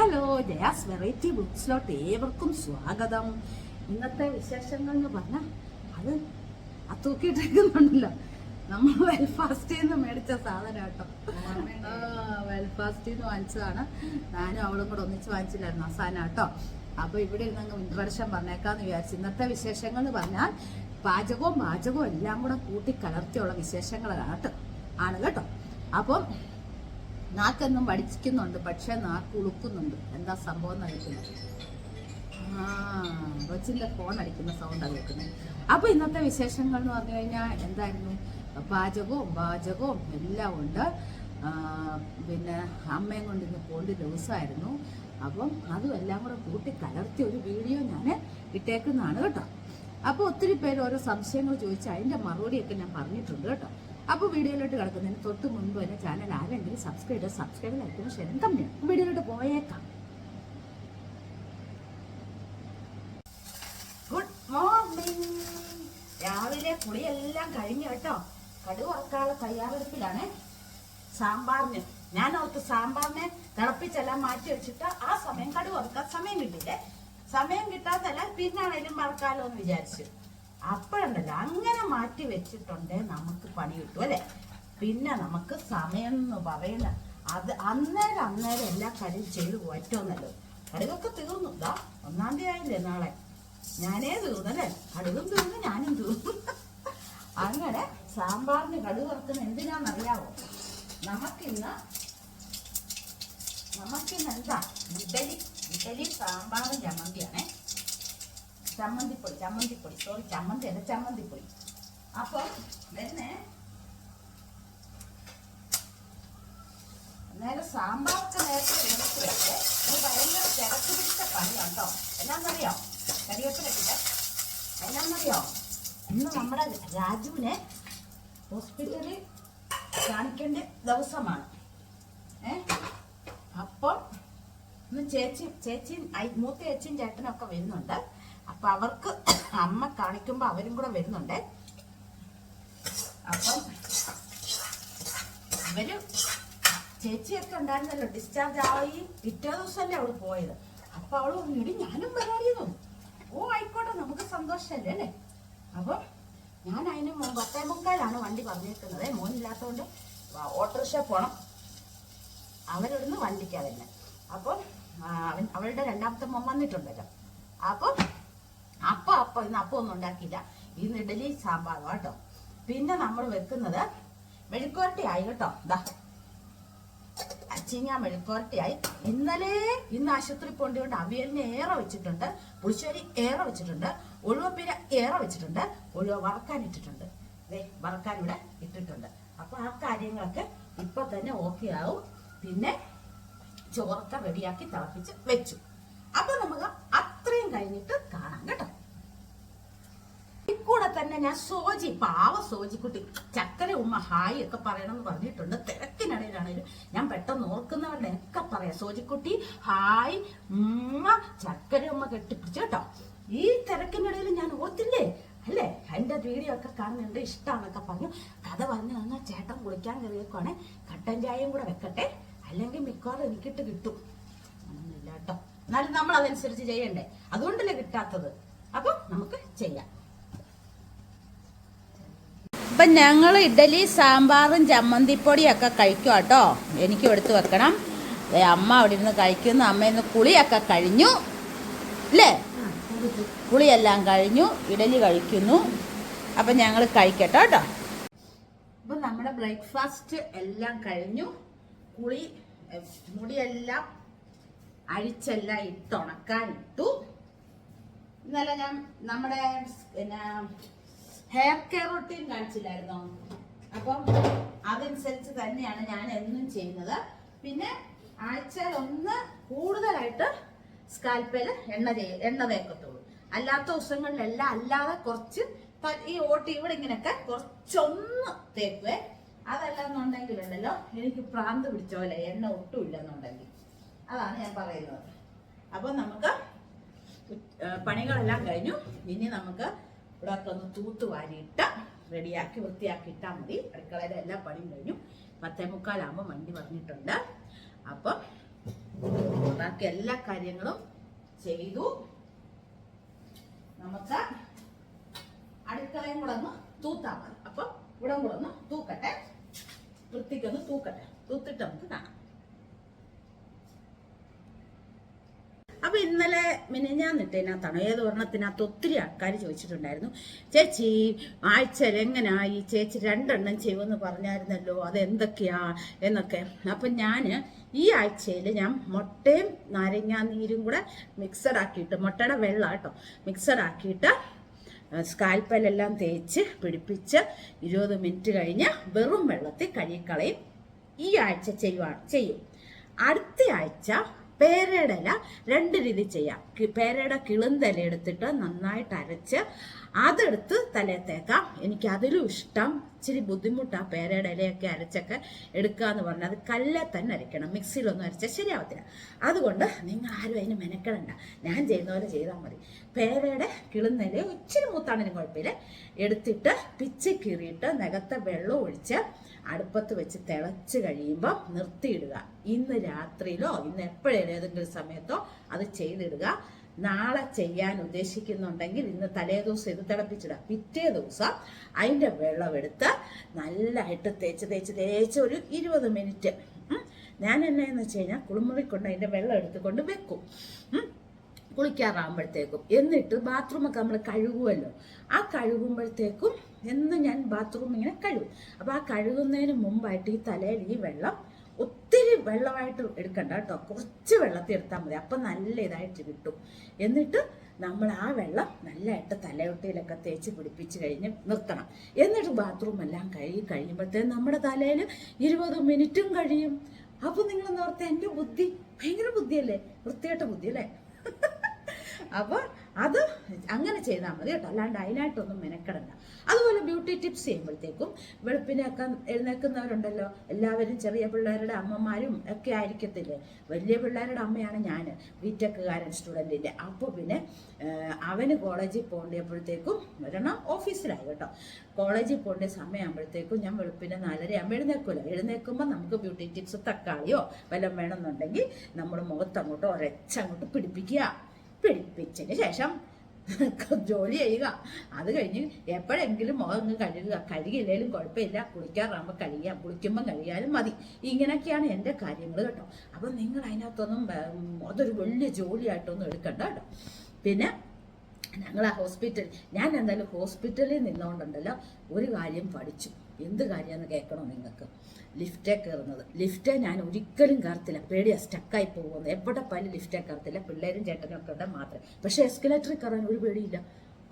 Hello Jaya's variety ബുക്സിലോട്ട് ഏവർക്കും സ്വാഗതം. ഇന്നത്തെ വിശേഷങ്ങൾ എന്ന് പറഞ്ഞാൽ അത് ആ തൂക്കിയിട്ടിരിക്കുന്നുണ്ടല്ലോ. നമ്മൾ വെൽഫാസ്റ്റിൽ നിന്ന് മേടിച്ച സാധനം കേട്ടോ. വെൽഫാസ്റ്റിൽ നിന്ന് വാങ്ങിച്ചതാണ്. ഞാനും അവളും കൂടെ ഒന്നിച്ച് വാങ്ങിച്ചില്ലായിരുന്നു ആ സാധനം കേട്ടോ. അപ്പൊ ഇവിടെ ഇരുന്ന് ഇൻട്രഡക്ഷൻ പറഞ്ഞേക്കാന്ന് വിചാരിച്ചു ഇന്നത്തെ വിശേഷങ്ങൾ എന്ന് പറഞ്ഞാൽ പാചകവും പാചകവും എല്ലാം കൂടെ കൂട്ടി കലർത്തിയുള്ള വിശേഷങ്ങളാണ് കേട്ടോ. ആണ് കേട്ടോ. അപ്പം നാക്കെന്നും പഠിക്കുന്നുണ്ട് പക്ഷെ നാക്ക് ഉളുക്കുന്നുണ്ട്. എന്താ സംഭവം എന്നറിയിക്കുന്നത് ആ കൊച്ചിന്റെ ഫോൺ അടിക്കുന്ന സൗണ്ടാണ് കേൾക്കുന്നത് അപ്പോൾ ഇന്നത്തെ വിശേഷങ്ങൾ എന്ന് പറഞ്ഞു കഴിഞ്ഞാൽ എന്തായിരുന്നു? പാചകവും പാചകവും എല്ലാം ഉണ്ട്. പിന്നെ അമ്മയും കൊണ്ട് ഇന്ന് പോണ്ട് ദിവസമായിരുന്നു. അപ്പം അതും എല്ലാം കൂടെ കൂട്ടി കലർത്തിയ ഒരു വീഡിയോ ഞാൻ ഇട്ടേക്കുന്നതാണ് കേട്ടോ. അപ്പോൾ ഒത്തിരി പേര് ഓരോ സംശയങ്ങൾ ചോദിച്ചാൽ അതിന്റെ മറുപടിയൊക്കെ ഞാൻ പറഞ്ഞിട്ടുണ്ട് കേട്ടോ. അപ്പോൾ വീഡിയോയിലോട്ട് കിടക്കുന്നതിന് തൊട്ട് മുൻപ് തന്നെ ചാനൽ ആരെങ്കിലും സബ്സ്ക്രൈബ് ചെയ്ത് സബ്സ്ക്രൈബ് ലൈക്കും ഷെയറും കമ്മിയാണ് വീഡിയോയിലോട്ട് പോയേക്കാം. ഗുഡ് മോർണിംഗ് രാവിലെ കുളിയെല്ലാം കഴിഞ്ഞു കേട്ടോ. കടുവറക്കാനുള്ള തയ്യാറെടുപ്പിലാണ്. സാമ്പാറിന് ഞാൻ ഓർത്ത് സാമ്പാറിനെ തിളപ്പിച്ചെല്ലാം മാറ്റി വെച്ചിട്ട് ആ സമയം കടുവറക്കാൻ സമയം കിട്ടിയില്ലേ സമയം കിട്ടാത്തല്ല പിന്നാണേലും മറക്കാലോ എന്ന് വിചാരിച്ചു. അപ്പോഴുണ്ടല്ലോ അങ്ങനെ മാറ്റി വെച്ചിട്ടുണ്ടേ നമുക്ക് പണി കിട്ടും അല്ലെ? പിന്നെ നമുക്ക് സമയം എന്ന് പറയുന്ന അത് അന്നേരം അന്നേരം എല്ലാ കാര്യം ചെയ്തു പോറ്റോന്നല്ലോ. കടുകൊക്കെ തീർന്നു. ഇതാ ഒന്നാം തീയതി ആയില്ലേ നാളെ? ഞാനേ തീർന്നല്ലേ കടുകും തീർന്നു ഞാനും തീർന്നു. അങ്ങനെ സാമ്പാറിന് കടുക് വറുക്കുന്ന എന്തിനാണെന്നറിയാവോ നമുക്കിന്ന് നമുക്കിന്ന് എന്താ? ഇഡലി ഇഡലി സാമ്പാറും ചമ്മന്തിയാണേ. ചമ്മന്തിപ്പൊടി ചമ്മന്തിപ്പൊടി സോറി ചമ്മന്തി അല്ല ചമ്മന്തിപ്പൊടി അപ്പോൾ വരുന്നേ. നേരെ സാമ്പാർക്ക് നേരത്തെ എടുത്ത് വെച്ച് ഇത് ഭയങ്കര തിരക്ക് പിടിച്ച പണിയുണ്ടോ എന്നാന്നറിയോ? കരിവേപ്പിലിട്ടിട്ട് എന്നാന്നറിയോ? ഇന്ന് നമ്മുടെ രാജുവിനെ ഹോസ്പിറ്റലിൽ കാണിക്കേണ്ട ദിവസമാണ്. ഏ? അപ്പം ഇന്ന് ചേച്ചി ചേച്ചിയും മൂത്ത ചേച്ചിയും ചേട്ടനൊക്കെ വരുന്നുണ്ട്. അപ്പൊ അവർക്ക് അമ്മ കാണിക്കുമ്പോ അവരും കൂടെ വരുന്നുണ്ട്. അപ്പം ഇവർ ചേച്ചിയൊക്കെ ഉണ്ടായിരുന്നല്ലോ ഡിസ്ചാർജ് ആയി. പിറ്റേ ദിവസമല്ലേ അവൾ പോയത്. അപ്പൊ അവൾ പറഞ്ഞു "എടി, ഞാനും വരാറിയതോ ഓ ആയിക്കോട്ടെ നമുക്ക് സന്തോഷമല്ലേ അല്ലേ? അപ്പൊ ഞാൻ അതിന് പത്തേ മുക്കാലാണ് വണ്ടി പറഞ്ഞിരിക്കുന്നത് മോനില്ലാത്തതുകൊണ്ട് ഓട്ടോറിക്ഷ പോണം. അവരിവിടുന്ന് വണ്ടിക്കാ തന്നെ അപ്പോൾ അവളുടെ രണ്ടാമത്തെ മോൻ വന്നിട്ടുണ്ടല്ലോ. അപ്പോൾ അപ്പം അപ്പം ഇന്ന് അപ്പം ഒന്നും ഉണ്ടാക്കിയില്ല. ഇന്ന് ഇഡലി സാമ്പാറും കേട്ടോ പിന്നെ നമ്മൾ വെക്കുന്നത് മെഴുക്കുവരട്ടി ആയി കേട്ടോ. ദാ. അച്ചിങ്ങ മെഴുക്കുവരട്ടിയായി. ഇന്നലെ ഇന്ന് ആശുപത്രി പോണ്ടിയോണ്ട് അവിയലിന് ഏറെ വെച്ചിട്ടുണ്ട്. പുളിശ്ശേരി ഏറെ വെച്ചിട്ടുണ്ട്. ഉഴുവപ്പീര ഏറെ വെച്ചിട്ടുണ്ട്. ഉഴുവ വറക്കാൻ ഇട്ടിട്ടുണ്ട്. അതെ വറക്കാൻ ഇവിടെ ഇട്ടിട്ടുണ്ട്. അപ്പൊ ആ കാര്യങ്ങളൊക്കെ ഇപ്പൊ തന്നെ ഓക്കെ ആവും. പിന്നെ ചോറൊക്കെ റെഡിയാക്കി തിളപ്പിച്ച് വെച്ചു. അപ്പൊ നമുക്ക് അത്രയും കഴിഞ്ഞിട്ട് കാണാം കേട്ടോ. കൂടെ തന്നെ ഞാൻ സോജി പാവ സോജിക്കുട്ടി ചക്കര ഉമ്മ ഹായ് ഒക്കെ പറയണമെന്ന് പറഞ്ഞിട്ടുണ്ട്. തിരക്കിനിടയിലാണേലും ഞാൻ പെട്ടെന്ന് ഓർക്കുന്നവരുടെ ഒക്കെ പറയാം. സോജിക്കുട്ടി ഹായ് ഉമ്മ ചക്കര ഉമ്മ കെട്ടിപ്പിടിച്ചു കേട്ടോ. ഈ തിരക്കിനിടയിൽ ഞാൻ ഓർത്തില്ലേ? അല്ലേ? എന്റെ വീഡിയോ ഒക്കെ കാണുന്നുണ്ട് ഇഷ്ടമാണെന്നൊക്കെ പറഞ്ഞു. കഥ പറഞ്ഞു തന്നാൽ ചേട്ടൻ കുളിക്കാൻ കയറിയേക്കുവാണെ. കട്ടൻ ചായയും കൂടെ വെക്കട്ടെ. അല്ലെങ്കിൽ മിക്കവാറും എനിക്കിട്ട് കിട്ടും. ഒന്നുമില്ല കേട്ടോ. എന്നാലും നമ്മൾ അതനുസരിച്ച് ചെയ്യണ്ടേ? അതുകൊണ്ടല്ലേ കിട്ടാത്തത്. അപ്പൊ നമുക്ക് ചെയ്യാം. അപ്പം ഞങ്ങൾ ഇഡലി സാമ്പാറും ചമ്മന്തിപ്പൊടിയൊക്കെ കഴിക്കും കേട്ടോ. എനിക്ക് എടുത്തു വെക്കണം. അമ്മ അവിടെ ഇരുന്ന് കഴിക്കുന്നു. അമ്മ ഇന്ന് കുളിയൊക്കെ കഴിഞ്ഞു. അല്ലേ കുളിയെല്ലാം കഴിഞ്ഞു. ഇഡലി കഴിക്കുന്നു. അപ്പം ഞങ്ങൾ കഴിക്കട്ടോ കേട്ടോ. അപ്പം നമ്മുടെ ബ്രേക്ക്ഫാസ്റ്റ് എല്ലാം കഴിഞ്ഞു. കുളി മുടിയെല്ലാം അഴിച്ചെല്ലാം ഇട്ടുണക്കാൻ ഇട്ടു ഇന്നലെ ഞാൻ നമ്മുടെ പിന്നെ ഹെയർ കെയർ റൊട്ടീൻ കാണിച്ചില്ലായിരുന്നോ? അപ്പം അതനുസരിച്ച് തന്നെയാണ് ഞാൻ എന്നും ചെയ്യുന്നത്. പിന്നെ ആഴ്ചയിൽ ഒന്ന് കൂടുതലായിട്ട് സ്കാൽപ്പേൽ എണ്ണ എണ്ണ തേക്കത്തുള്ളൂ. അല്ലാത്ത ദിവസങ്ങളിലെല്ലാം അല്ലാതെ കുറച്ച് ഈ ഓട്ടി ഇവിടെ ഇങ്ങനെയൊക്കെ കുറച്ചൊന്ന് തേക്കുവേ. അതല്ലെന്നുണ്ടെങ്കിലുണ്ടല്ലോ എനിക്ക് പ്രാന്ത് പിടിച്ച എണ്ണ ഒട്ടും ഇല്ലെന്നുണ്ടെങ്കിൽ. അതാണ് ഞാൻ പറയുന്നത്. അപ്പൊ നമുക്ക് പണികളെല്ലാം കഴിഞ്ഞു. ഇനി നമുക്ക് ഇവിടെ ഒക്കെ ഒന്ന് തൂത്ത് വാരിയിട്ട് റെഡിയാക്കി വൃത്തിയാക്കി ഇട്ടാൽ മതി. അടുക്കളയുടെ എല്ലാ പണിയും കഴിഞ്ഞു. പത്തേ മുക്കാലാകുമ്പോൾ വണ്ടി പറഞ്ഞിട്ടുണ്ട്. അപ്പം ബാക്കി എല്ലാ കാര്യങ്ങളും ചെയ്തു. നമുക്ക് അടുക്കളയും കൂടെ ഒന്ന് തൂത്താൽ മതി. അപ്പൊ ഇവിടെ കൂടെ ഒന്ന് തൂക്കട്ടെ. വൃത്തിക്കൊന്ന് തൂക്കട്ടെ. തൂത്തിട്ട് നമുക്ക് കാണാം. അപ്പൊ ഇന്നലെ മിനി ഞാൻ മിനിഞ്ഞാന്നിട്ടതിനകത്താണ് ഏത് ഒരെണ്ണത്തിനകത്ത് ഒത്തിരി ആൾക്കാർ ചോദിച്ചിട്ടുണ്ടായിരുന്നു ചേച്ചി ആഴ്ചയിൽ എങ്ങനെയായി ചേച്ചി രണ്ടെണ്ണം ചെയ്യുമെന്ന് പറഞ്ഞായിരുന്നല്ലോ അതെന്തൊക്കെയാ? എന്നൊക്കെ. അപ്പൊ ഞാൻ ഈ ആഴ്ചയിൽ ഞാൻ മുട്ടയും നാരങ്ങാ നീരും കൂടെ മിക്സഡ് ആക്കിയിട്ട് മുട്ടയുടെ വെള്ളം കേട്ടോ മിക്സഡ് ആക്കിയിട്ട് സ്കാൽപ്പലെല്ലാം തേച്ച് പിടിപ്പിച്ച് ഇരുപത് മിനിറ്റ് കഴിഞ്ഞ് വെറും വെള്ളത്തിൽ കഴുകിക്കളയും. ഈ ആഴ്ച ചെയ്യുവാണ് ചെയ്യും. അടുത്ത ആഴ്ച പേരയുടെ ഇല രണ്ട് രീതി ചെയ്യാം. പേരയുടെ കിളുന്തല എടുത്തിട്ട് നന്നായിട്ട് അരച്ച് അതെടുത്ത് തലയിൽ തേക്കാം. എനിക്ക് അതിലും ഇഷ്ടം. ഇച്ചിരി ബുദ്ധിമുട്ടാണ് പേരയുടെ ഇലയൊക്കെ അരച്ചൊക്കെ എടുക്കുക എന്ന് പറഞ്ഞാൽ അത് കല്ലെ തന്നെ അരയ്ക്കണം. മിക്സിയിലൊന്നും അരച്ചാൽ ശരിയാവത്തില്ല. അതുകൊണ്ട് നിങ്ങൾ ആരും അതിന് മെനക്കെടണ്ട. ഞാൻ ചെയ്യുന്ന പോലെ ചെയ്താൽ മതി. പേരയുടെ കിളുന്നില ഇച്ചിരി മൂത്താണെങ്കിലും കുഴപ്പമില്ല. എടുത്തിട്ട് പിച്ച് കീറിയിട്ട് നികത്തെ വെള്ളം ഒഴിച്ച് അടുപ്പത്ത് വെച്ച് തിളച്ച് കഴിയുമ്പോൾ നിർത്തിയിടുക. ഇന്ന് രാത്രിയിലോ ഇന്ന് എപ്പോഴേലും ഏതെങ്കിലും സമയത്തോ അത് ചെയ്തിടുക. നാളെ ചെയ്യാൻ ഉദ്ദേശിക്കുന്നുണ്ടെങ്കിൽ ഇന്ന് തലേ ദിവസം ഇത് തിളപ്പിച്ചിടുക പിറ്റേ ദിവസം അതിന്റെ വെള്ളമെടുത്ത് നല്ലതായിട്ട് തേച്ച് തേച്ച് തേച്ച് ഒരു ഇരുപത് മിനിറ്റ്. ഞാൻ എന്നാന്ന് വെച്ച് കഴിഞ്ഞാൽ കുളിമുറിക്കൊണ്ട് അതിന്റെ വെള്ളം എടുത്തുകൊണ്ട് വെക്കും. കുളിക്കാറാകുമ്പോഴത്തേക്കും എന്നിട്ട് ബാത്റൂമൊക്കെ നമ്മൾ കഴുകുമല്ലോ ആ കഴുകുമ്പോഴത്തേക്കും എന്ന് ഞാൻ ബാത്റൂം ഇങ്ങനെ കഴുകും അപ്പോൾ ആ കഴുകുന്നതിന് മുമ്പായിട്ട് ഈ തലയിൽ ഈ വെള്ളം ഒത്തിരി വെള്ളമായിട്ട് എടുക്കണ്ട കേട്ടോ. കുറച്ച് വെള്ളത്തിൽ എടുത്താൽ മതി. അപ്പം നല്ല ഇതായിട്ട് കിട്ടും. എന്നിട്ട് നമ്മൾ ആ വെള്ളം നല്ലതായിട്ട് തലയൊട്ടിയിലൊക്കെ തേച്ച് പിടിപ്പിച്ച് കഴിഞ്ഞ് നിർത്തണം. എന്നിട്ട് ബാത്റൂം എല്ലാം കഴുകി കഴിയുമ്പോഴത്തേക്കും നമ്മുടെ തലയിൽ ഇരുപത് മിനിറ്റും കഴിയും. അപ്പോൾ നിങ്ങൾ ഓർത്ത് എന്റെ ബുദ്ധി ഭയങ്കര ബുദ്ധിയല്ലേ? വൃത്തിയായിട്ട് ബുദ്ധി അല്ലേ അപ്പോൾ അത് അങ്ങനെ ചെയ്താൽ മതി കേട്ടോ. അല്ലാണ്ട് അതിനായിട്ടൊന്നും മെനക്കെടണ്ട. അതുപോലെ ബ്യൂട്ടി ടിപ്സ് ചെയ്യുമ്പോഴത്തേക്കും വെളുപ്പിനൊക്കെ എഴുന്നേൽക്കുന്നവരുണ്ടല്ലോ. എല്ലാവരും ചെറിയ പിള്ളേരുടെ അമ്മമാരും ഒക്കെ ആയിരിക്കത്തില്ലേ? വലിയ പിള്ളേരുടെ അമ്മയാണ് ഞാൻ ബിടെക്കുകാരൻ സ്റ്റുഡന്റിന്റെ അപ്പോൾ പിന്നെ അവന് കോളേജിൽ പോകേണ്ടപ്പോഴത്തേക്കും വരണം ഓഫീസിലായി കേട്ടോ. കോളേജിൽ പോകേണ്ട സമയമാകുമ്പോഴത്തേക്കും ഞാൻ വെളുപ്പിനെ നാലരയാകുമ്പോൾ എഴുന്നേൽക്കില്ല എഴുന്നേൽക്കുമ്പോൾ നമുക്ക് ബ്യൂട്ടി ടിപ്സ് തക്കാളിയോ വല്ലതും വേണമെന്നുണ്ടെങ്കിൽ നമ്മുടെ മുഖത്തങ്ങോട്ടോ ഒരച്ചങ്ങോട്ട് പിടിപ്പിക്കുക. പിടിപ്പിച്ചതിന് ശേഷം ജോലി ചെയ്യുക. അത് കഴിഞ്ഞ് എപ്പോഴെങ്കിലും മുഖം കഴുകുക. കഴുകിയില്ലെങ്കിലും കുഴപ്പമില്ല. കുളിക്കാറാകുമ്പോൾ കഴുകിയാൽ കുളിക്കുമ്പോൾ കഴുകിയാലും മതി. ഇങ്ങനെയൊക്കെയാണ് എന്റെ കാര്യങ്ങൾ കേട്ടോ. അപ്പം നിങ്ങൾ അതിനകത്തൊന്നും അതൊരു വലിയ ജോലിയായിട്ടൊന്നും എടുക്കണ്ട കേട്ടോ. പിന്നെ ഞങ്ങൾ ആ ഹോസ്പിറ്റൽ ഞാൻ എന്തായാലും ഹോസ്പിറ്റലിൽ നിന്നുകൊണ്ടുണ്ടല്ലോ ഒരു കാര്യം പഠിച്ചു. എന്ത് കാര്യമെന്ന് കേൾക്കണോ നിങ്ങൾക്ക്? ലിഫ്റ്റേ കയറുന്നത്. ലിഫ്റ്റേ ഞാൻ ഒരിക്കലും കയറത്തില്ല. പേടിയാ സ്റ്റക്കായി പോകുന്നത്. എവിടെ പോയാലും ലിഫ്റ്റേ കയറത്തില്ല. പിള്ളേരും ചേട്ടനും ഒക്കെ ഉണ്ടെങ്കിൽ മാത്രമേ പക്ഷേ എസ്കലേറ്ററിൽ കയറാൻ ഒരു പേടിയില്ല.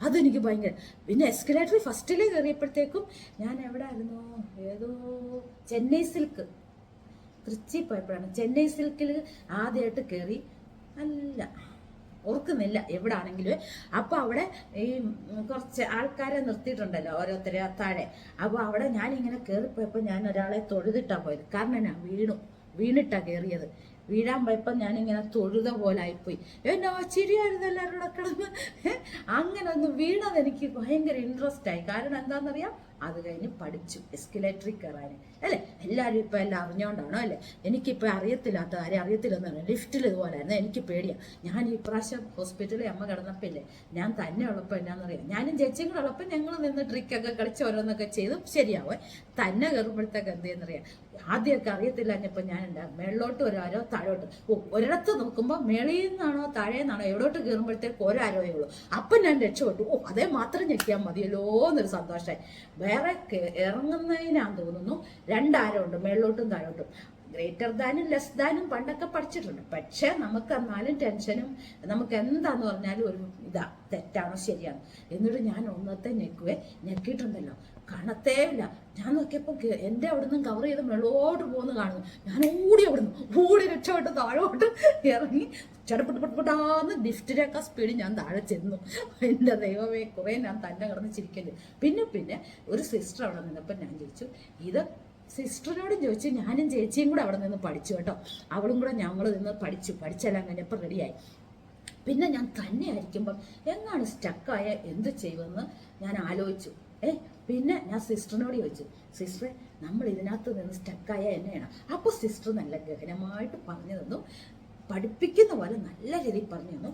അതെനിക്ക് ഭയങ്കര പിന്നെ എസ്കലേറ്ററിൽ ഫസ്റ്റിൽ കയറിയപ്പോഴത്തേക്കും ഞാൻ എവിടെ ആയിരുന്നു ഏതോ ചെന്നൈ സിൽക്ക്. തൃച്ചി പോയപ്പോഴാണ്. ചെന്നൈ സിൽക്കിൽ ആദ്യമായിട്ട് കയറി അല്ല ഓർക്കുന്നില്ല എവിടാണെങ്കിലും. അപ്പൊ അവിടെ ഈ കുറച്ച് ആൾക്കാരെ നിർത്തിയിട്ടുണ്ടല്ലോ ഓരോരുത്തരെ താഴെ. അപ്പൊ അവിടെ ഞാൻ ഇങ്ങനെ കയറിപ്പോയപ്പോ ഞാൻ ഒരാളെ തൊഴുതിട്ടാ പോയത്. കാരണം ഞാൻ വീണു. വീണിട്ടാ കയറിയത് വീഴാൻ പോയപ്പോ ഞാൻ ഇങ്ങനെ തൊഴുത പോലെ ആയിപ്പോയി. എന്നാ ചിരിയായിരുന്നു എല്ലാവരും കൂടെ കിടന്ന്. അങ്ങനെ ഒന്ന് വീണത് എനിക്ക് ഭയങ്കര ഇൻട്രസ്റ്റ് ആയി. കാരണം എന്താണെന്നറിയാം? അത് കഴിഞ്ഞ് പഠിച്ചു. എസ്കലേറ്ററിൽ കയറാൻ അല്ലേ? എല്ലാവരും ഇപ്പം എല്ലാം അറിഞ്ഞുകൊണ്ടാണോ അല്ലേ? എനിക്കിപ്പോൾ അറിയത്തില്ലാത്ത ആരെയും അറിയത്തില്ലെന്ന് പറഞ്ഞാൽ ലിഫ്റ്റിൽ ഇതുപോലായിരുന്നു എനിക്ക് പേടിയാണ് ഞാൻ ഈ പ്രാവശ്യം ഹോസ്പിറ്റലിൽ അമ്മ കിടന്നപ്പോൾ ഇല്ലേ ഞാൻ തന്നെ ഉള്ളപ്പോൾ എന്നാണെന്നറിയാം ഞാനും ചേച്ചിയും ഉള്ളപ്പോൾ ഞങ്ങൾ നിന്ന് ട്രിക്കൊക്കെ കളിച്ച് ഓരോന്നൊക്കെ ചെയ്ത്. ശരിയാവും. തന്നെ കയറുമ്പോഴത്തേക്ക് എന്ത് ചെയ്യുന്നറിയാം ആദ്യമൊക്കെ അറിയത്തില്ലഞ്ഞപ്പോൾ ഞാൻ എന്താ മേളിലോട്ട് ഒരാരോ താഴോട്ട്. ഓ ഒരിടത്ത് നോക്കുമ്പോൾ മേളിൽ നിന്നാണോ താഴെ നിന്നാണോ എവിടോട്ട് കയറുമ്പോഴത്തേക്ക് ഒരാരോയേ ഉള്ളൂ. അപ്പം ഞാൻ രക്ഷപ്പെട്ടു. ഓ അതേ മാത്രം ഞെക്കിയാൽ മതിയല്ലോ എന്നൊരു സന്തോഷമായി വേറെ ഇറങ്ങുന്നതിനാന്ന് തോന്നുന്നു. രണ്ടാരോ ഉണ്ട് മേളിലോട്ടും താഴോട്ടും. ഗ്രേറ്റർ ദാനും ലെസ് ദാനും പണ്ടൊക്കെ പഠിച്ചിട്ടുണ്ട്. പക്ഷെ നമുക്ക് എന്നാലും ടെൻഷനും നമുക്ക് എന്താന്ന് പറഞ്ഞാലും ഒരു ഇതാ തെറ്റാണോ ശരിയാണോ? എന്നിട്ട് ഞാൻ ഒന്നത്തെ ഞെക്കുവേ. ഞെക്കിയിട്ടുണ്ടല്ലോ. കാണത്തേ ഇല്ല. ഞാൻ നോക്കിയപ്പോൾ എന്റെ അവിടുന്ന് കവർ ചെയ്ത് വെള്ളോട്ട് പോകുന്ന കാണുന്നു. ഞാൻ ഓടി അവിടുന്ന് ഓടി രക്ഷപ്പെട്ട് താഴോട്ട് ഇറങ്ങി ചടപ്പെട്ട് പെട്ടപ്പെട്ടാന്ന് ലിഫ്റ്റിനേക്കാൾ സ്പീഡിൽ ഞാൻ താഴെ ചെന്നു. എന്റെ ദൈവമേ കുറേ ഞാൻ തന്നെ കിടന്ന് ചിരിക്കൽ. പിന്നെ പിന്നെ ഒരു സിസ്റ്റർ അവിടെ നിന്നപ്പോൾ ഞാൻ ചോദിച്ചു ഇത് സിസ്റ്ററിനോടും ചോദിച്ചു ഞാനും ചേച്ചിയും കൂടെ അവിടെ നിന്ന് പഠിച്ചു കേട്ടോ. അവളും കൂടെ ഞങ്ങൾ നിന്ന് പഠിച്ചു. പഠിച്ചെല്ലാം കഴിഞ്ഞപ്പോൾ റെഡിയായി പിന്നെ ഞാൻ തന്നെ ആയിരിക്കുമ്പം എങ്ങാണ് സ്റ്റക്കായ എന്ത് ചെയ്യുമെന്ന് ഞാൻ ആലോചിച്ചു. ഏ പിന്നെ ഞാൻ സിസ്റ്ററിനോട് ചോദിച്ചു സിസ്റ്റർ നമ്മൾ ഇതിനകത്ത് നിന്ന് സ്റ്റക്കായ എന്നെയാണ്. അപ്പോൾ സിസ്റ്റർ നല്ല ഗഹനമായിട്ട് പറഞ്ഞു തന്നു. പഠിപ്പിക്കുന്ന പോലെ നല്ല രീതിയിൽ പറഞ്ഞു തന്നു.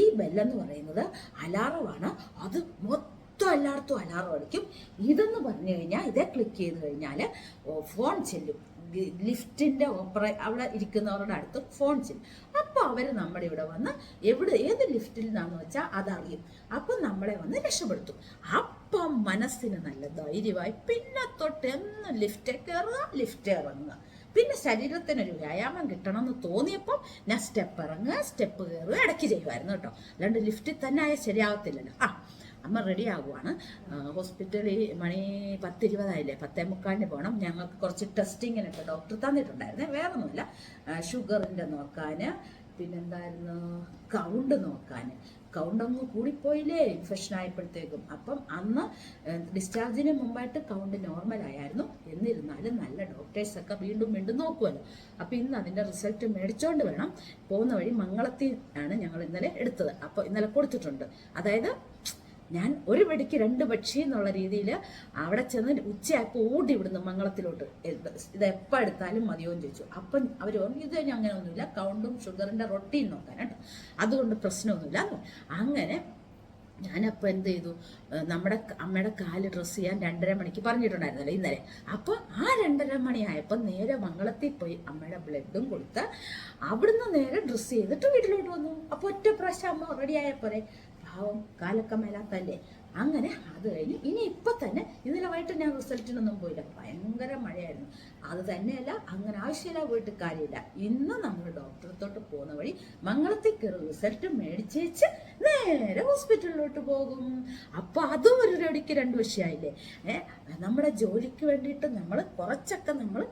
ഈ ബെല്ലെന്ന് പറയുന്നത് അലാറമാണ്. അത് മൊത്തം എല്ലായിടത്തും അലാറം അടിക്കും. ഇതെന്ന് പറഞ്ഞു കഴിഞ്ഞാൽ ഇതേ ക്ലിക്ക് ചെയ്ത് കഴിഞ്ഞാൽ ഫോൺ ചെല്ലും. ലിഫ്റ്റിന്റെ ഓപ്പറേ അവിടെ ഇരിക്കുന്നവരുടെ അടുത്ത് ഫോൺ ചെയ്യും അപ്പോൾ അവർ നമ്മുടെ ഇവിടെ വന്ന് എവിടെ ഏത് ലിഫ്റ്റിൽ നിന്നാണെന്ന് വെച്ചാൽ അതറിയും. അപ്പം നമ്മളെ വന്ന് രക്ഷപ്പെടുത്തും. അപ്പം മനസ്സിന് നല്ല ധൈര്യമായി പിന്നെ തൊട്ട് എന്നും ലിഫ്റ്റ് കയറുക ലിഫ്റ്റ് ഇറങ്ങുക. പിന്നെ ശരീരത്തിനൊരു വ്യായാമം കിട്ടണം എന്ന് തോന്നിയപ്പോൾ ഞാൻ സ്റ്റെപ്പ് ഇറങ്ങുക സ്റ്റെപ്പ് കയറുക ഇടയ്ക്ക് ചെയ്യുമായിരുന്നു കേട്ടോ. അല്ലാണ്ട് ലിഫ്റ്റിൽ തന്നെ ആയാൽ ശരിയാവത്തില്ലല്ലോ. ആ അമ്മ റെഡി ആകുവാണ് ഹോസ്പിറ്റലിൽ മണി പത്തിരുപതായില്ലേ പത്തേ മുക്കാലിന് പോകണം. ഞങ്ങൾക്ക് കുറച്ച് ടെസ്റ്റിങ്ങിനൊക്കെ ഡോക്ടർ തന്നിട്ടുണ്ടായിരുന്നേ. വേറെ ഒന്നുമില്ല ഷുഗറിന്റെ നോക്കാൻ പിന്നെന്തായിരുന്നു? കൗണ്ട് നോക്കാൻ. കൗണ്ട് അങ്ങ് കൂടിപ്പോയില്ലേ? ഇൻഫെക്ഷൻ ആയപ്പോഴത്തേക്കും. അപ്പം അന്ന് ഡിസ്ചാർജിന് മുമ്പായിട്ട് കൗണ്ട് നോർമൽ ആയിരുന്നു. എന്നിരുന്നാലും നല്ല ഡോക്ടേഴ്സൊക്കെ വീണ്ടും വീണ്ടും നോക്കുമല്ലോ അപ്പം ഇന്ന് അതിന്റെ റിസൾട്ട് മേടിച്ചുകൊണ്ട് വേണം. പോകുന്ന വഴി മംഗളത്തിൽ ആണ് ഞങ്ങൾ ഇന്നലെ എടുത്തത്. അപ്പോൾ ഇന്നലെ കൊടുത്തിട്ടുണ്ട്. അതായത് ഞാൻ ഒരു വെടിക്ക് രണ്ട് പക്ഷി എന്നുള്ള രീതിയിൽ അവിടെ ചെന്ന് ഉച്ചയായപ്പോൾ ഓടി ഇവിടുന്ന് മംഗളത്തിലോട്ട്. ഇത് എപ്പോൾ എടുത്താലും മതിയോ എന്ന് ചോദിച്ചു. അപ്പം അവർ പറഞ്ഞു ഇത് ഞാൻ അങ്ങനെ ഒന്നുമില്ല കൗണ്ടും ഷുഗറിന്റെ റൊട്ടീൻ നോക്കാൻ കേട്ടോ. അതുകൊണ്ട് പ്രശ്നമൊന്നുമില്ല. അങ്ങനെ ഞാനപ്പോൾ എന്ത് ചെയ്തു? നമ്മുടെ അമ്മയുടെ കാൽ ഡ്രസ്സ് ചെയ്യാൻ രണ്ടര മണിക്ക് പറഞ്ഞിട്ടുണ്ടായിരുന്നല്ലോ ഇന്നലെ. അപ്പോൾ ആ രണ്ടര മണിയായപ്പോൾ നേരെ മംഗളത്തിൽ പോയി അമ്മയുടെ ബ്ലഡും കൊടുത്ത് അവിടുന്ന് നേരെ ഡ്രസ്സ് ചെയ്തിട്ട് വീട്ടിലോട്ട് വന്നു. അപ്പോൾ ഒറ്റ പ്രാവശ്യം അമ്മ റെഡി ആയപ്പോരെ പാവം കാലൊക്കെ മേലാത്തല്ലേ അങ്ങനെ അത് കഴിഞ്ഞ് ഇനി ഇപ്പം തന്നെ ഇന്നലെ വൈകിട്ട് ഞാൻ റിസൾട്ടിനൊന്നും പോയില്ല. ഭയങ്കര മഴയായിരുന്നു. അത് തന്നെയല്ല അങ്ങനെ ആവശ്യമില്ല വീട്ടിൽ കാര്യമില്ല. ഇന്ന് നമ്മൾ ഡോക്ടറത്തോട്ട് പോകുന്ന വഴി മംഗളത്തിൽ കയറി റിസൾട്ട് മേടിച്ചേച്ച് നേരെ ഹോസ്പിറ്റലിലോട്ട് പോകും. അപ്പോൾ അതും ഒരു രടിക്ക് രണ്ട് വിഷയമായില്ലേ ഏഹ് നമ്മുടെ ജോലിക്ക് വേണ്ടിയിട്ട് നമ്മൾ കുറച്ചൊക്കെ നമ്മൾ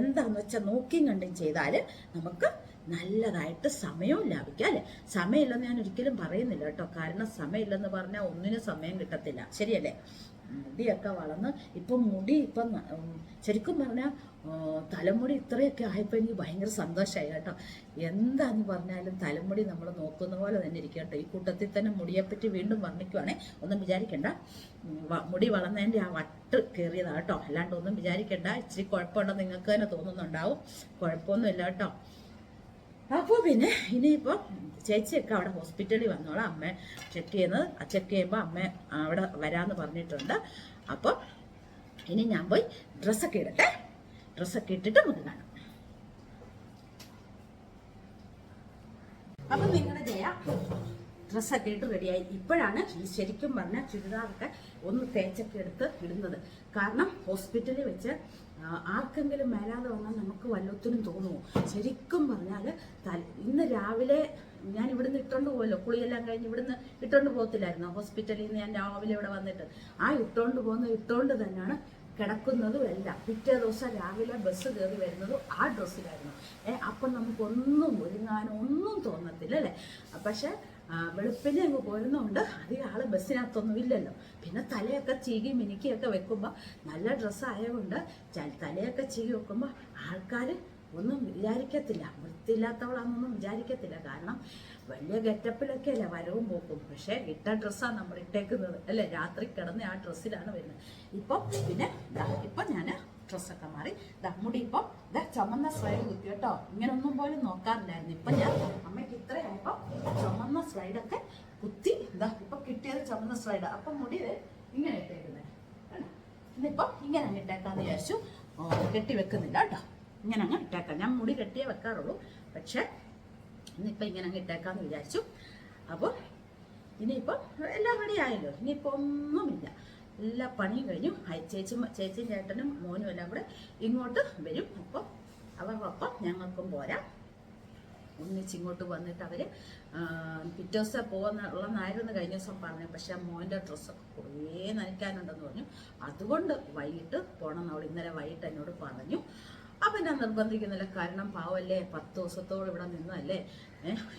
എന്താന്ന് വെച്ചാൽ നോക്കിയും കണ്ടും ചെയ്താൽ നമുക്ക് നല്ലതായിട്ട് സമയവും ലാഭിക്കാം അല്ലേ? സമയമില്ലെന്ന് ഞാൻ ഒരിക്കലും പറയുന്നില്ല കേട്ടോ. കാരണം സമയമില്ലെന്ന് പറഞ്ഞാൽ ഒന്നിനും സമയം കിട്ടത്തില്ല. ശരിയല്ലേ? മുടിയൊക്കെ വളർന്ന് ഇപ്പം മുടി ഇപ്പം ശരിക്കും പറഞ്ഞാൽ തലമുടി ഇത്രയൊക്കെ ആയപ്പോൾ എനിക്ക് ഭയങ്കര സന്തോഷമായി കേട്ടോ. എന്താന്ന് പറഞ്ഞാലും തലമുടി നമ്മൾ നോക്കുന്ന പോലെ തന്നെ ഇരിക്കും കേട്ടോ. ഈ കൂട്ടത്തിൽ തന്നെ മുടിയെപ്പറ്റി വീണ്ടും വർണിക്കുവാണേ ഒന്നും വിചാരിക്കണ്ട. മുടി വളർന്നതിന്റെ ആ വട്ട് കയറിയതാട്ടോ അല്ലാണ്ട് ഒന്നും വിചാരിക്കണ്ട. ഇച്ചിരി കുഴപ്പമുണ്ടെന്ന് നിങ്ങൾക്ക് തന്നെ തോന്നുന്നുണ്ടാവും. കുഴപ്പമൊന്നുമില്ല കേട്ടോ. അപ്പോൾ പിന്നെ ഇനിയിപ്പോൾ ചേച്ചിയൊക്കെ അവിടെ ഹോസ്പിറ്റലിൽ വന്നോളാം. അമ്മ ചെക്ക് ചെയ്യുന്നത് ചെക്ക് ചെയ്യുമ്പോൾ അമ്മ അവിടെ വരാമെന്ന് പറഞ്ഞിട്ടുണ്ട്. അപ്പോൾ ഇനി ഞാൻ പോയി ഡ്രസ്സൊക്കെ ഇടട്ടെ. ഡ്രസ്സൊക്കെ ഇട്ടിട്ട് നമുക്ക് കാണാം. അപ്പം നിങ്ങളുടെ ജയ ഡ്രസ്സൊക്കെ ഇട്ട് റെഡിയായി ഇപ്പോഴാണ് ശരിക്കും പറഞ്ഞാൽ ചുരിദാറൊക്കെ ഒന്ന് തേച്ചൊക്കെ എടുത്ത് ഇടുന്നത്. കാരണം ഹോസ്പിറ്റലിൽ വെച്ച് ആ, ആർക്കെങ്കിലും മേലാതെ വന്നാൽ നമുക്ക് വല്ലത്തിനും തോന്നുമോ ശരിക്കും പറഞ്ഞാൽ ഇന്ന് രാവിലെ ഞാൻ ഇവിടുന്ന് ഇട്ടോണ്ട് പോയല്ലോ കുളിയെല്ലാം കഴിഞ്ഞ് ഇവിടുന്ന് ഇട്ടോണ്ട് പോകത്തില്ലായിരുന്നു? ഹോസ്പിറ്റലിൽ നിന്ന് ഞാൻ രാവിലെ ഇവിടെ വന്നിട്ട്. ആ ഇട്ടോണ്ട് പോകുന്ന ഇട്ടോണ്ട് തന്നെയാണ് കിടക്കുന്നതും എല്ലാം. പിറ്റേ ദിവസം രാവിലെ ബസ് കയറി വരുന്നതും ആ ഡ്രസ്സിലായിരുന്നു ഏഹ് അപ്പം നമുക്കൊന്നും ഒരുങ്ങാനോ ഒന്നും തോന്നത്തില്ല അല്ലേ? പക്ഷെ വെളുപ്പിനെ അങ്ങ് പോരുന്നതുകൊണ്ട് അധികം ആൾ ബസ്സിനകത്തൊന്നും ഇല്ലല്ലോ. പിന്നെ തലയൊക്കെ ചീകി മിനുക്കിയൊക്കെ വെക്കുമ്പോൾ നല്ല ഡ്രസ്സായതുകൊണ്ട് തലയൊക്കെ ചീകി വെക്കുമ്പോൾ ആൾക്കാർ ഒന്നും വിചാരിക്കത്തില്ല. വൃത്തിയില്ലാത്തവളാണെന്നൊന്നും വിചാരിക്കത്തില്ല. കാരണം വലിയ ഗെറ്റപ്പിലൊക്കെ അല്ല വരവും പോക്കും. പക്ഷേ ഇട്ട ഡ്രസ്സാണ് നമ്മൾ ഇട്ടേക്കുന്നത്. അല്ലേ? രാത്രി കിടന്ന് ആ ഡ്രസ്സിലാണ് വരുന്നത്. ഇപ്പം പിന്നെ ഇപ്പം ഞാൻ ഡ്രസ്സൊക്കെ മാറി. ദാ മുടി ഇപ്പൊ ഇതാ ചുമന്ന സ്ലൈഡ് കുത്തി കേട്ടോ. ഇങ്ങനൊന്നും പോലും നോക്കാറില്ലായിരുന്നു. ഇപ്പം ഞാൻ അമ്മയ്ക്ക് ഇത്രയായപ്പോൾ ചുമന്ന സ്ലൈഡൊക്കെ കുത്തി ഇതാ ഇപ്പം കിട്ടിയത് ചുമന്ന സ്ലൈഡ്. അപ്പം മുടി ഇങ്ങനെ ഇട്ടേക്കുന്നത്? ഇന്നിപ്പം ഇങ്ങനെ അങ്ങ് ഇട്ടേക്കാന്ന് വിചാരിച്ചു. കെട്ടി വെക്കുന്നില്ല കേട്ടോ. ഇങ്ങനെ അങ്ങ് ഇട്ടേക്കാം. ഞാൻ മുടി കെട്ടിയേ വെക്കാറുള്ളൂ. പക്ഷേ ഇന്നിപ്പം ഇങ്ങനെ അങ്ങ് ഇട്ടേക്കാന്ന് വിചാരിച്ചു. അപ്പോൾ ഇനിയിപ്പം എല്ലാം റെഡി ആയല്ലോ. ഇനിയിപ്പോൾ ഒന്നുമില്ല. എല്ലാ പണിയും കഴിഞ്ഞു. ചേച്ചി ചേച്ചിയും ചേട്ടനും മോനും എല്ലാം കൂടെ ഇങ്ങോട്ട് വരും. അപ്പം അവർക്കൊപ്പം ഞങ്ങൾക്കും പോരാ. ഒന്നിച്ച് ഇങ്ങോട്ട് വന്നിട്ട് അവർ പിറ്റേ ദിവസം പോകുന്നുള്ളതായിരുന്നു കഴിഞ്ഞ ദിവസം പറഞ്ഞു പക്ഷെ മോന്റെ ഡ്രസ്സൊക്കെ കുറേ നനയ്ക്കാനുണ്ടെന്ന് പറഞ്ഞു. അതുകൊണ്ട് വൈകിട്ട് പോകണം അവൾ. ഇന്നലെ വൈകിട്ട് എന്നോട് പറഞ്ഞു. അപ്പം ഞാൻ നിർബന്ധിക്കുന്നില്ല. കാരണം പാവല്ലേ പത്ത് ദിവസത്തോളം ഇവിടെ നിന്നല്ലേ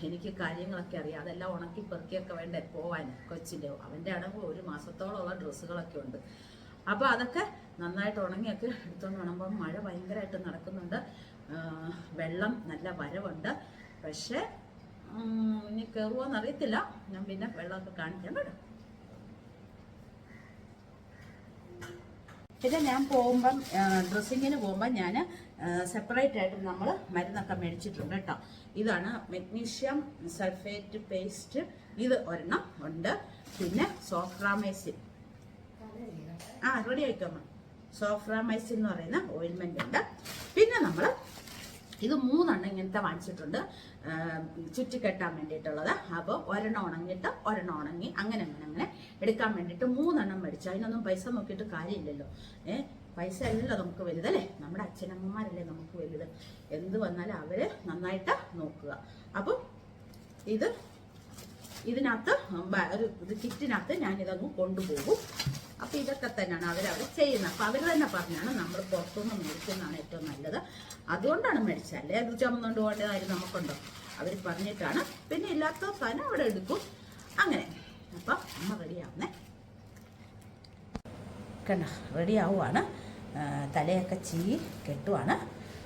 എനിക്ക് കാര്യങ്ങളൊക്കെ അറിയാം. അതെല്ലാം ഉണക്കി പെറുക്കിയൊക്കെ വേണ്ടേ പോവാൻ? കൊച്ചിന്റെ അവന്റെ ആണെങ്കിൽ ഒരു മാസത്തോളമുള്ള ഡ്രസ്സുകളൊക്കെ ഉണ്ട്. അപ്പോൾ അതൊക്കെ നന്നായിട്ട് ഉണങ്ങിയൊക്കെ എടുത്തുകൊണ്ട് ഉണങ്ങുമ്പോൾ മഴ ഭയങ്കരമായിട്ട് നടക്കുന്നുണ്ട്. വെള്ളം നല്ല വരവുണ്ട്. പക്ഷേ ഇനി കയറുമോ എന്നറിയത്തില്ല ഞാൻ പിന്നെ വെള്ളമൊക്കെ കാണിക്കാം കേട്ടോ. പിന്നെ ഞാൻ പോകുമ്പം ഡ്രസ്സിങ്ങിന് പോകുമ്പം ഞാൻ സെപ്പറേറ്റ് ആയിട്ട് നമ്മൾ മരുന്നൊക്കെ മേടിച്ചിട്ടുണ്ട് കേട്ടോ ഇതാണ് മെഗ്നീഷ്യം സൾഫേറ്റ് പേസ്റ്റ് ഇത് ഒരെണ്ണം ഉണ്ട്. പിന്നെ സോഫ്രാമൈസിൻ ആ റെഡി ആയിക്കോമ്മ സോഫ്രാമൈസിൻ എന്ന് പറയുന്ന ഓയിൽമെന്റ് ഉണ്ട്. പിന്നെ നമ്മൾ ഇത് മൂന്നെണ്ണം ഇങ്ങനത്തെ വാങ്ങിച്ചിട്ടുണ്ട്. ചുറ്റിക്കെട്ടാൻ വേണ്ടിയിട്ടുള്ളത്. അപ്പോൾ ഒരെണ്ണം ഉണങ്ങിയിട്ട് ഒരെണ്ണം ഉണങ്ങി അങ്ങനെ അങ്ങനെ അങ്ങനെ എടുക്കാൻ വേണ്ടിയിട്ട് മൂന്നെണ്ണം മേടിച്ചു. അതിനൊന്നും പൈസ നോക്കിയിട്ട് കാര്യമില്ലല്ലോ. ഏ പൈസ അല്ലല്ലോ നമുക്ക് വലുതല്ലേ നമ്മുടെ അച്ഛനമ്മമാരല്ലേ നമുക്ക് വലുത്? എന്ത് വന്നാലും അവർ നന്നായിട്ട് നോക്കുക. അപ്പം ഇത് ഇതിനകത്ത് ഒരു കിറ്റിനകത്ത് ഞാനിതങ്ങ് കൊണ്ടുപോകും. അപ്പൊ ഇതൊക്കെ തന്നെയാണ് അവരവിടെ ചെയ്യുന്നത്. അപ്പൊ അവർ തന്നെ പറഞ്ഞാണ് നമ്മൾ പുറത്തുനിന്ന് മേടിക്കുന്നതാണ് ഏറ്റവും നല്ലത്. അതുകൊണ്ടാണ് മേടിച്ചത്. അല്ലേ? അത് ചുമന്നുകൊണ്ട് പോകേണ്ട കാര്യം നമുക്കുണ്ടോ? അവർ പറഞ്ഞിട്ടാണ്. പിന്നെ ഇല്ലാത്ത സാധനം അവിടെ എടുക്കും. അങ്ങനെ. അപ്പൊ അമ്മ റെഡിയാവുന്നേ. കണ്ട? റെഡി ആവുകയാണ് തലയൊക്കെ ചീ കെട്ടുവാണ്.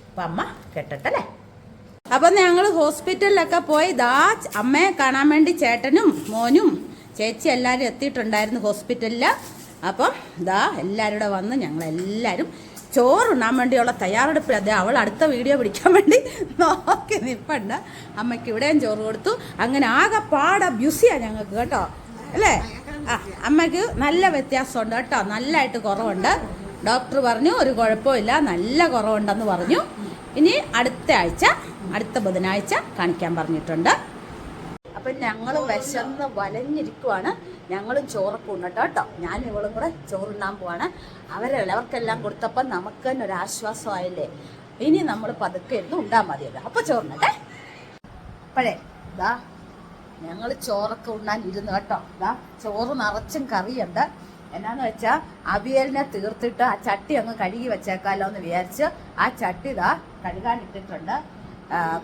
അപ്പം അമ്മ കെട്ടട്ടല്ലേ? അപ്പം ഞങ്ങൾ ഹോസ്പിറ്റലിലൊക്കെ പോയി ദാ അമ്മയെ കാണാൻ വേണ്ടി ചേട്ടനും മോനും ചേച്ചി എല്ലാവരും എത്തിയിട്ടുണ്ടായിരുന്നു ഹോസ്പിറ്റലിൽ അപ്പം ദാ എല്ലാവരും കൂടെ വന്ന് ഞങ്ങളെല്ലാവരും ചോറുണ്ണാൻ വേണ്ടിയുള്ള തയ്യാറെടുപ്പിൽ അതെ അവൾ അടുത്ത വീഡിയോ പിടിക്കാൻ വേണ്ടി നോക്കി നിൽപ്പുണ്ട് അമ്മയ്ക്ക് ഇവിടെയും ചോറ് കൊടുത്തു. അങ്ങനെ ആകെ പാട ബ്യുസിയാണ് ഞങ്ങൾക്ക് കേട്ടോ. അല്ലേ? ആ അമ്മയ്ക്ക് നല്ല വ്യത്യാസമുണ്ട് കേട്ടോ. നല്ലതായിട്ട് കുറവുണ്ട്. ഡോക്ടർ പറഞ്ഞു ഒരു കുഴപ്പമില്ല നല്ല കുറവുണ്ടെന്ന് പറഞ്ഞു. ഇനി അടുത്ത ആഴ്ച അടുത്ത ബുധനാഴ്ച കാണിക്കാൻ പറഞ്ഞിട്ടുണ്ട്. അപ്പം ഞങ്ങൾ വിശന്ന് വലഞ്ഞിരിക്കുവാണ്. ഞങ്ങളും ചോറൊക്കെ ഉണ്ണട്ടോ കേട്ടോ. ഞാൻ ഇവളും കൂടെ ചോറുണ്ണാൻ പോവാണ്. അവരെല്ലാവർക്കെല്ലാം കൊടുത്തപ്പോൾ നമുക്ക് തന്നെ ഒരു ആശ്വാസമായില്ലേ ഇനി നമ്മൾ പതുക്കെ ഇരുന്ന് ഉണ്ടാൻ മതിയല്ലോ. അപ്പോൾ ചോറുണ്ണട്ടെ. അപ്പോഴേ ദാ ഞങ്ങൾ ചോറൊക്കെ ഉണ്ണാൻ ഇരുന്ന് കേട്ടോ. ദാ ചോറ് നിറച്ചും കറിയുണ്ട്. എന്നാന്ന് വെച്ചാ അവിയലിനെ തീർത്തിട്ട് ആ ചട്ടി അങ്ങ് കഴുകി വെച്ചേക്കാലോ എന്ന് വിചാരിച്ച് ആ ചട്ടി ഇതാ ആ,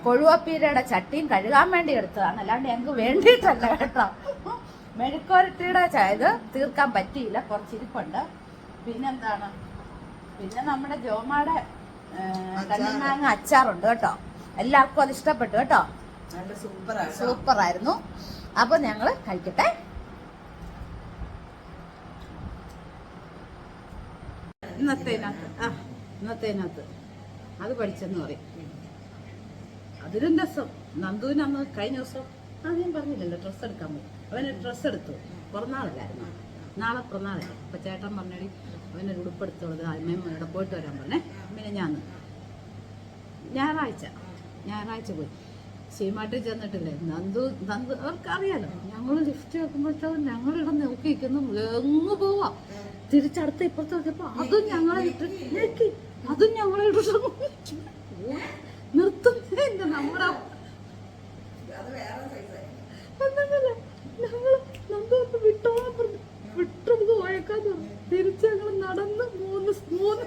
കൊഴുവപ്പീരയുടെ ചട്ടിയും കഴുകാൻ വേണ്ടി എടുത്തതാണ്. അല്ലാണ്ട് ഞങ്ങൾക്ക് വേണ്ടിയിട്ടല്ല കേട്ടോ. മെഴുക്കോരട്ടിയുടെ ചായത് ഇത് തീർക്കാൻ പറ്റിയില്ല. കുറച്ചിരിപ്പുണ്ട് പിന്നെന്താണ്? പിന്നെ നമ്മുടെ ജോമാടെ കണ്ണിമാങ്ങ അച്ചാറുണ്ട് കേട്ടോ. എല്ലാവർക്കും അത് ഇഷ്ടപ്പെട്ടു കേട്ടോ. സൂപ്പർ ആയിരുന്നു അപ്പൊ ഞങ്ങൾ കഴിക്കട്ടെ. ഇന്നത്തേനകത്ത് ആ ഇന്നത്തേനകത്ത്. അത് പഠിച്ചെന്ന് പറയും. അതിലും രസം. നന്ദുവിന് അന്ന് കഴിഞ്ഞ ദിവസം ആ ഞാൻ പറഞ്ഞില്ലല്ലോ ഡ്രസ്സ് എടുക്കാൻ പോയി. അവന് ഡ്രസ്സ് എടുത്തു. പിറന്നാളല്ലായിരുന്നു. നാളെ പിറന്നാളല്ലേ. അപ്പൊ ചേട്ടൻ പറഞ്ഞടി അവനൊരു ഉടുപ്പെടുത്തുള്ളത് ഇവിടെ പോയിട്ട് വരാൻ പറഞ്ഞേ. പിന്നെ ഞാൻ ഞായറാഴ്ച. ഞായറാഴ്ച പോയി. സീമാട്ടിൽ ചെന്നിട്ടില്ലേ? നന്ദു നന്ദു അവർക്കറിയാലോ ഞങ്ങൾ ലിഫ്റ്റ് വെക്കുമ്പോഴത്തേക്കും ഞങ്ങളിവിടെ നോക്കി നിൽക്കുന്നു. എങ്ങ് പോവാ. തിരിച്ചടുത്ത് ഇപ്പുറത്ത് നോക്കിയപ്പോ അതും ഞങ്ങളെ ഇട്ട് ഞെക്കി. അതും ഞങ്ങളെ ഇട്ടിട്ട് നമ്മുടെ അത് വേറെ സൈസായി വിട്ടു പോയേക്കാൻ പറഞ്ഞു. തിരിച്ച് ഞങ്ങൾ നടന്ന് മൂന്ന് മൂന്ന്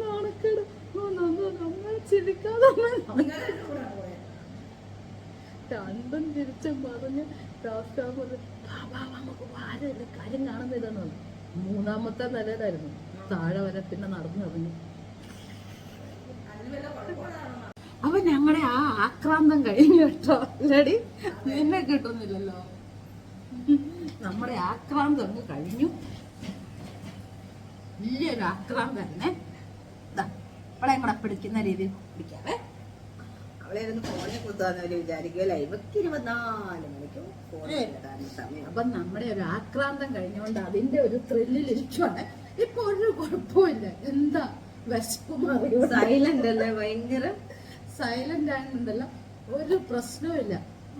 നാണക്കേട്. നമ്മളെ ചിരിക്കാതെ രണ്ടും തിരിച്ചും പറഞ്ഞ് ലാസ്റ്റ് പറഞ്ഞു "വാ, വാ, വാ, നമുക്ക് കാര്യം കാണുന്നില്ലെന്ന് മൂന്നാമത്തെ നിലയിലായിരുന്നു. താഴെ വരെ പിന്നെ നടന്നിറങ്ങി അപ്പൊ ഞങ്ങളുടെ ആ ആക്രാന്തം കഴിഞ്ഞു കേട്ടോ. ലെടി നിന്നെ കിട്ടുന്നില്ലല്ലോ. നമ്മുടെ ആക്രാന്തം അങ്ങ് കഴിഞ്ഞു. വലിയൊരു ആക്രാന്തം തന്നെ. അവളെ കൂടെ പിടിക്കുന്ന രീതിയിൽ പിടിക്കാവേ. അവളെ ഇരുന്ന് ഫോണിൽ കുത്താന്ന് വിചാരിക്കുക ഇവക്ക് ഇരുപത്തിനാല് മണിക്കും ഫോണിൽ സമയം. അപ്പൊ നമ്മുടെ ഒരു ആക്രാന്തം കഴിഞ്ഞുകൊണ്ട് അതിന്റെ ഒരു ത്രില്ലിൽ ഇരിക്കുവാണ്. ഇപ്പൊ ഒരു കുഴപ്പമില്ല. എന്താ വിശപ്പ് മാറിയോ സൈലന്റ് അല്ലേ? ഭയങ്കര. സൈലന്റ് ആണെന്നുണ്ടല്ലോ. ഒരു പ്രശ്നവുമില്ല.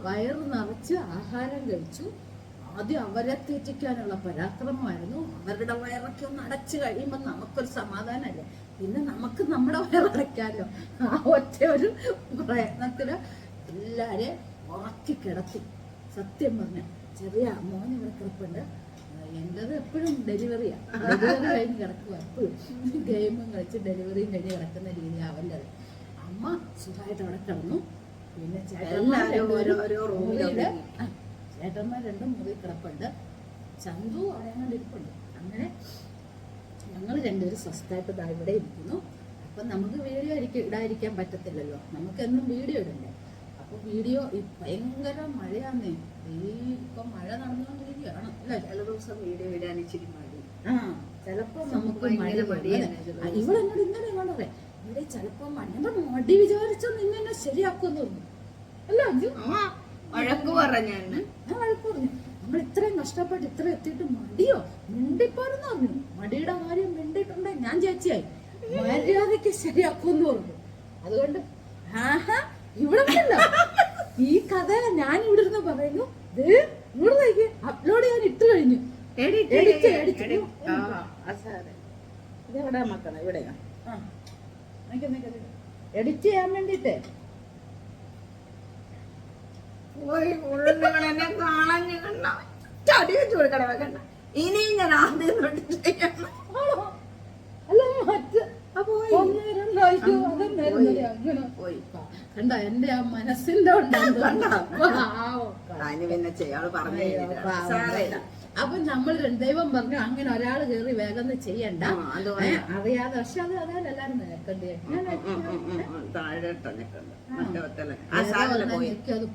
വയറ് നിറച്ച് ആഹാരം കഴിച്ചു. ആദ്യം അവരെ തീറ്റിക്കാനുള്ള പരാക്രമമായിരുന്നു. അവരുടെ വയറൊക്കെ ഒന്ന് അടച്ചു കഴിയുമ്പോൾ നമുക്കൊരു സമാധാനമല്ലേ? പിന്നെ നമുക്ക് നമ്മുടെ വയറടയ്ക്കാമല്ലോ ആ ഒറ്റ ഒരു പ്രയത്നത്തിന് എല്ലാരെയും ഉറക്കി കിടത്തി. സത്യം പറഞ്ഞ ചെറിയ മോൻ ഇവിടെ കിടപ്പുണ്ട്. എന്റെത് എപ്പോഴും ഡെലിവറിയാ ഡെലിവറി കഴിഞ്ഞ് കിടക്കുക എപ്പോഴും. ഗെയിമും കളിച്ച് ഡെലിവറിയും കഴിഞ്ഞ് കിടക്കുന്ന രീതിയാണ് അവന്റെത് അമ്മ സുഖമായിട്ട് അവിടെ കിടന്നു. പിന്നെ ചേട്ടന്മാർ ചേട്ടന്മാർ രണ്ടും മുറി കിടപ്പുണ്ട്. ചന്തു അവിടെ ഇരിപ്പുണ്ട്. അങ്ങനെ ഞങ്ങൾ രണ്ടുപേരും സ്വസ്ഥമായിട്ട് ദാ ഇവിടെ ഇരിക്കുന്നു. അപ്പം നമുക്ക് വീഡിയോ ആയിരിക്കും ഇടാതിരിക്കാൻ പറ്റത്തില്ലല്ലോ. നമുക്ക് എന്നും വീഡിയോ ഇടണ്ടേ? അപ്പോൾ അപ്പൊ വീഡിയോ ഭയങ്കര മഴയാന്നേ. ഈ ഇപ്പൊ മഴ നടന്നുകൊണ്ടിരിക്കുകയാണ് അല്ല ചില ദിവസം വീഡിയോ ഇടാൻ ഇച്ചിരി മടി. ആ. നമുക്ക് മടി മടിയാണ് ഇവളെന്നോട് ഇന്നലെ ഇവിടെ ചിലപ്പോ മഞ്ഞ മടി വിചാരിച്ചോ നിന്നെ ശരിയാക്കുമെന്ന് തോന്നുന്നു അല്ല വഴക്ക് പറഞ്ഞ ഞാൻ വഴക്ക് പറഞ്ഞു. നമ്മൾ ഇത്രയും കഷ്ടപ്പെട്ട് ഇത്ര എത്തിയിട്ട് മടിയോ? മിണ്ടിപ്പോരെന്ന് പറഞ്ഞു. മടിയുടെ കാര്യം മിണ്ടിട്ടുണ്ടെ ഞാൻ ചേച്ചിയായി. മര്യാദയ്ക്ക് ശരിയാക്കുമെന്ന് പറഞ്ഞു. അതുകൊണ്ട് ആഹാ ഇവിടെ. ഈ കഥ ഞാൻ ഇവിടെ ഇരുന്ന് പറയുന്നു. ദേ, ഇവിടെ നോക്കി അപ്ലോഡ് ചെയ്യാൻ ഇട്ട് കഴിഞ്ഞു. ഇതെവിടെ മക്കളെ ഇവിടെയാ എഡിറ്റ് ചെയ്യാൻ വേണ്ടിട്ടേ ഇനിയും ഞാൻ ആദ്യം അല്ല മറ്റ് കണ്ട എന്റെ ആ മനസ്സിന്റെ പിന്നെ ചെയ്യാൾ പറഞ്ഞു. അപ്പൊ നമ്മൾ ദൈവം പറഞ്ഞു അങ്ങനെ ഒരാൾ കേറി വേഗം ചെയ്യണ്ട. അറിയാതെ പക്ഷെ അത് അതായത് എല്ലാരും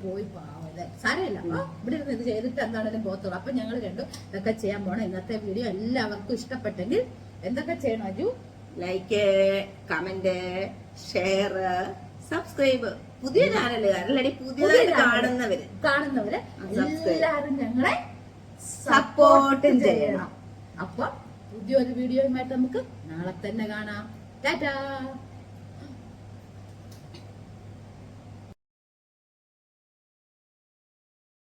പോയി. പാവല്ലേ സാരമില്ല. ഇവിടെ ഇരുന്ന് ഇത് ചെയ്തിട്ട് എന്താണെങ്കിലും പോകത്തുള്ളൂ. അപ്പൊ ഞങ്ങൾ കണ്ടു ഇതൊക്കെ ചെയ്യാൻ പോണം. ഇന്നത്തെ വീഡിയോ എല്ലാവർക്കും ഇഷ്ടപ്പെട്ടെങ്കിൽ എന്തൊക്കെ ചെയ്യണം Aju? Like comment share subscribe. പുതിയ ചാനലുകാരല്ലേ? പുതിയതായിട്ട് കാണുന്നവര്. കാണുന്നവര് എല്ലാവരും ഞങ്ങളെ സപ്പോർട്ട് ചെയ്യണം. അപ്പൊ പുതിയൊരു വീഡിയോയുമായിട്ട് നമുക്ക് നാളെ തന്നെ കാണാം. ടാറ്റാ!